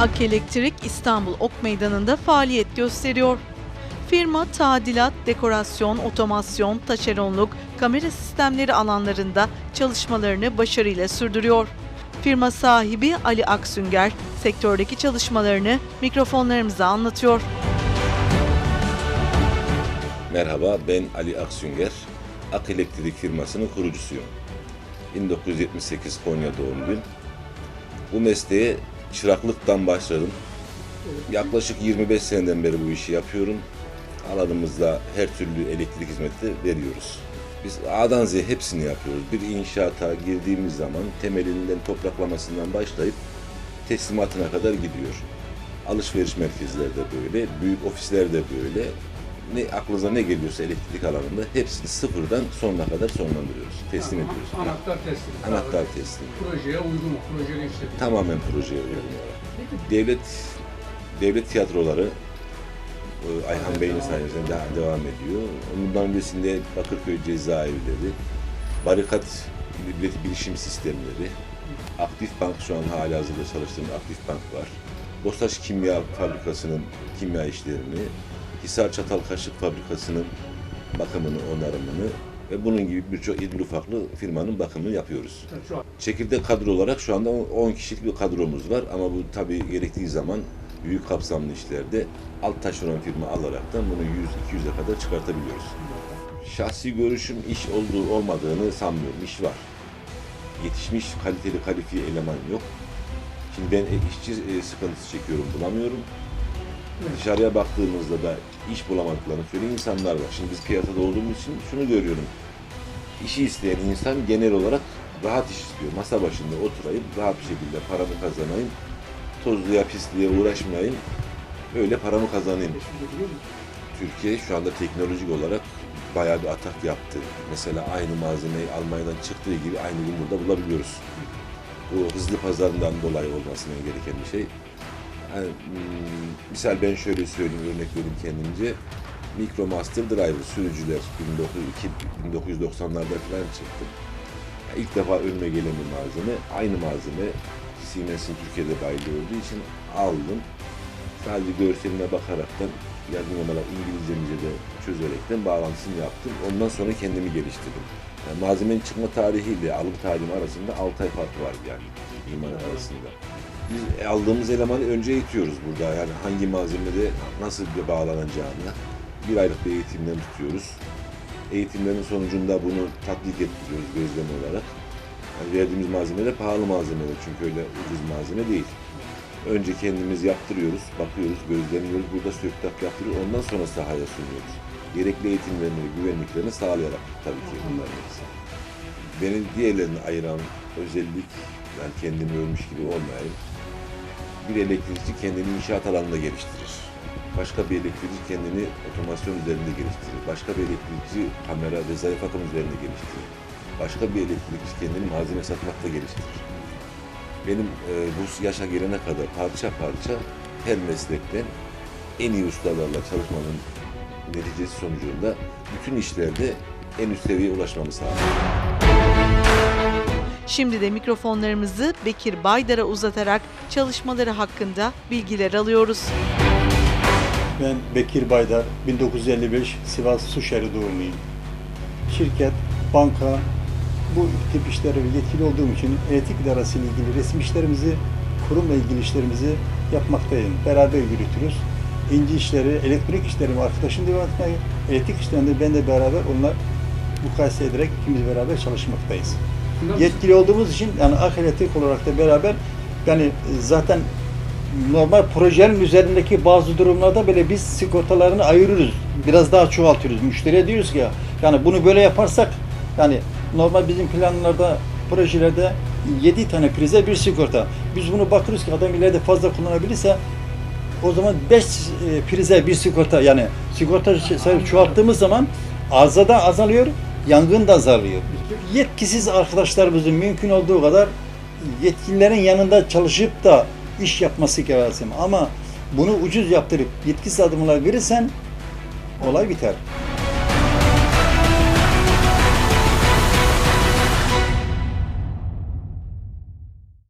Ak Elektrik İstanbul Ok Meydanı'nda faaliyet gösteriyor. Firma tadilat, dekorasyon, otomasyon, taşeronluk, kamera sistemleri alanlarında çalışmalarını başarıyla sürdürüyor. Firma sahibi Ali Aksünger, sektördeki çalışmalarını mikrofonlarımıza anlatıyor. Merhaba, ben Ali Aksünger. Ak Elektrik firmasının kurucusuyum. 1978 Konya doğumluyum. Bu mesleğe çıraklıktan başladım. Yaklaşık 25 seneden beri bu işi yapıyorum. Alanımızda her türlü elektrik hizmeti veriyoruz. Biz A'dan Z'ye hepsini yapıyoruz. Bir inşaata girdiğimiz zaman temelinden topraklamasından başlayıp teslimatına kadar gidiyor. Alışveriş merkezleri de böyle, büyük ofisler de böyle. Ne aklınıza ne geliyorsa elektrik alanında hepsini sıfırdan sonuna kadar sonlandırıyoruz, teslim ediyoruz. Anahtar teslim. Anahtar teslim. Projeye uygun mu? Projeyle işletim. Tamamen projeye uygun olarak. Devlet devlet tiyatroları e, Ayhan Bey'in sayesinde daha devam ediyor. Ondan öncesinde Bakırköy cezaevleri, barikat bil- bilişim sistemleri, Aktif Bank şu an hala hazırda çalıştığım Aktif Bank var. Bostaş Kimya Fabrikası'nın kimya işlerini, Hisar Çatal Kaşık Fabrikası'nın bakımını, onarımını ve bunun gibi birçok irili ufaklı firmanın bakımını yapıyoruz. Çekirdek kadro olarak şu anda 10 kişilik bir kadromuz var ama bu tabii gerektiği zaman büyük kapsamlı işlerde alt taşeron firma alaraktan bunu 100-200'e kadar çıkartabiliyoruz. Şahsi görüşüm iş olduğu olmadığını sanmıyorum. İş var. Yetişmiş kaliteli kalifiye eleman yok. Şimdi ben e, işçi e, sıkıntısı çekiyorum bulamıyorum. Dışarıya baktığımızda da iş bulamadıklarını söyleyen insanlar var. Şimdi biz piyasada olduğumuz için şunu görüyorum işi isteyen insan genel olarak rahat iş istiyor. Masa başında oturayım, rahat bir şekilde paramı kazanayım, tozluya pisliğe uğraşmayayım, öyle paramı kazanayım. Türkiye şu anda teknolojik olarak bayağı bir atak yaptı. Mesela aynı malzemeyi Almanya'dan çıktığı gibi aynı gün burada bulabiliyoruz. Bu hızlı pazarından dolayı olmasına gereken bir şey. Yani, hmm, misal ben şöyle söyleyeyim, örnek vereyim kendimce. Micromaster Driver sürücüler 1902 1990'larda falan çıktı. Ya İlk defa önüme gelen bir malzeme, aynı malzeme Siemens'in Türkiye'de dahil olduğu için aldım. Sadece görseline bakaraktan yardım olarak İngilizcemize de çözerekten bağlantısını yaptım. Ondan sonra kendimi geliştirdim. Yani malzemenin çıkma tarihiyle alım tarihi arasında 6 ay fark var yani iman arasında. Biz aldığımız elemanı önce eğitiyoruz burada. Yani hangi malzemede nasıl bir bağlanacağını bir aylık bir eğitimden tutuyoruz. Eğitimlerin sonucunda bunu tatbik ettiriyoruz gözlem olarak. Yani verdiğimiz malzemeler pahalı malzemeler çünkü öyle ucuz malzeme değil. Önce kendimiz yaptırıyoruz, bakıyoruz, gözlemliyoruz, burada söktak yaptırıyoruz, ondan sonra sahaya sunuyoruz. Gerekli eğitimlerini, güvenliklerini sağlayarak tabii ki bunların hepsi. Beni diğerlerine ayıran özellik, yani kendimi ölmüş gibi olmayayım. Bir elektrikçi kendini inşaat alanında geliştirir. Başka bir elektrikçi kendini otomasyon üzerinde geliştirir. Başka bir elektrikçi kamera ve zayıf akım üzerinde geliştirir. Başka bir elektrikçi kendini malzeme satmakta geliştirir. Benim e, bu yaşa gelene kadar parça parça her meslekten en iyi ustalarla çalışmanın neticesi sonucunda bütün işlerde en üst seviyeye ulaşmamı sağladı. Şimdi de mikrofonlarımızı Bekir Baydar'a uzatarak çalışmaları hakkında bilgiler alıyoruz. Ben Bekir Baydar, 1955 Sivas Suşehri doğumluyum. Şirket, banka, bu tip işlere yetkili olduğum için elektrik idaresi ile ilgili resim işlerimizi, kurumla ilgili işlerimizi yapmaktayım. Beraber yürütürüz. İnci işleri, elektrik işlerimi arkadaşım devam elektrik işlerinde ben de beraber onlar mukayese ederek ikimiz beraber çalışmaktayız. Yetkili olduğumuz için yani Ak Elektrik olarak da beraber yani e, zaten normal projenin üzerindeki bazı durumlarda böyle biz sigortalarını ayırırız. Biraz daha çoğaltıyoruz. Müşteriye diyoruz ki ya, yani bunu böyle yaparsak yani normal bizim planlarda projelerde 7 tane prize bir sigorta. Biz bunu bakıyoruz ki adam ileride fazla kullanabilirse o zaman 5 prize bir sigorta yani sigorta sayısı çoğalttığımız zaman arıza azalıyor, yangın da azalıyor. Yetkisiz arkadaşlarımızın mümkün olduğu kadar yetkililerin yanında çalışıp da iş yapması lazım. Ama bunu ucuz yaptırıp yetkisiz adımlar verirsen olay biter.